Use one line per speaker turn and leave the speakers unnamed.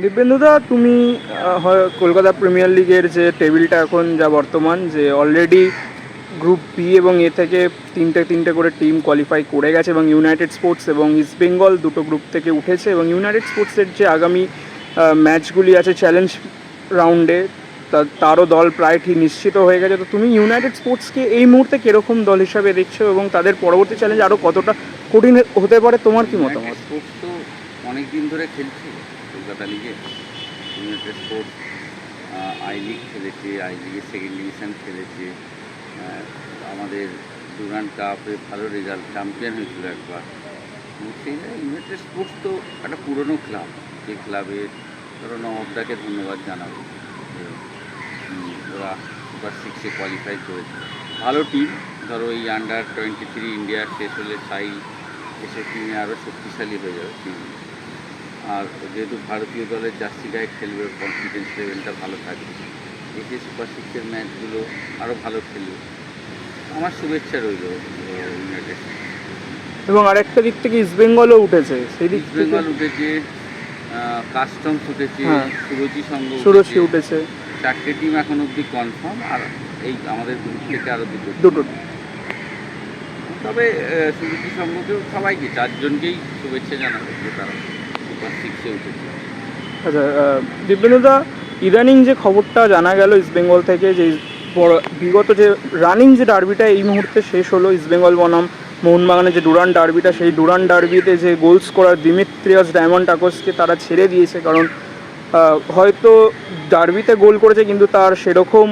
দিব্যেন্দুদা, তুমি হয় কলকাতা প্রিমিয়ার লিগের যে টেবিলটা এখন যা বর্তমান, যে অলরেডি গ্রুপ বি এবং এ থেকে তিনটে তিনটে করে টিম কোয়ালিফাই করে গেছে এবং ইউনাইটেড স্পোর্টস এবং ইস্ট বেঙ্গল দুটো গ্রুপ থেকে উঠেছে এবং ইউনাইটেড স্পোর্টসের যে আগামী ম্যাচগুলি আছে চ্যালেঞ্জ রাউন্ডে তা- তারও দল প্রায় ঠিক নিশ্চিত হয়ে গেছে। তো তুমি ইউনাইটেড স্পোর্টসকে এই মুহূর্তে কীরকম দল হিসাবে দেখছ এবং তাদের পরবর্তী চ্যালেঞ্জ আরও কতটা কঠিন হতে পারে? তোমার কি মতামত?
অনেক দিন ধরে খেলছে কলকাতা লিগে। ইউনাইটেড স্পোর্টস আই লিগ খেলেছে আই লিগে সেকেন্ড ডিভিশন খেলেছে। আমাদের ডুরান্ড কাপে ভালো রেজাল্ট চ্যাম্পিয়ন হয়েছিল একবার। সেই ইউনাইটেড স্পোর্টস তো একটা পুরনো ক্লাব যে ক্লাবের ধরো নবদাকে ধন্যবাদ জানাব। ওরা সুপার সিক্সে কোয়ালিফাই করেছে। ভালো টিম ধরো এই আন্ডার টোয়েন্টি থ্রি ইন্ডিয়া শেষ হলে সাই এসে টিমে আরও শক্তিশালী হয়ে যাবে। টিম আর যেহেতু ভারতীয় দলের জার্সি গায়ে খেলবে কনফিডেন্স লেভেলটা ভালো থাকবে। এসে সুপার সিক্সের ম্যাচগুলো আরও ভালো খেলবে। আমার শুভেচ্ছা রইল ইউনাইটেড
এবং আরেকটা দিক থেকে ইস্ট বেঙ্গলও উঠেছে সেই দিক
ইস্ট বেঙ্গল উঠেছে কাস্টমস উঠেছে। সুরজি সংঘ
সুরক্ষি উঠেছে।
চারটে টিম এখন অবধি কনফার্ম আর এই আমাদের গ্রুপ থেকে আরও দুটো
দুটো
তবে সুরজি সংঘকেও সবাইকে চারজনকেই শুভেচ্ছা জানাব তারা
আচ্ছা আহ, দিব্যেন্দুদা ইদানিং যে খবরটা জানা গেল ইস্ট বেঙ্গল থেকে যে বিগত যে রানিং যে ডার্বিটা এই মুহূর্তে শেষ হলো ইস্ট বেঙ্গল বনাম মোহনবাগানের যে ডুরান ডার্বিটা সেই ডুরান ডার্বিতে যে গোল স্কোরার দিমিত্রিয়াস ডায়মন্ড টাকসকে তারা ছেড়ে দিয়েছে। কারণ হয়তো ডার্বিতে গোল করেছে কিন্তু তার সেরকম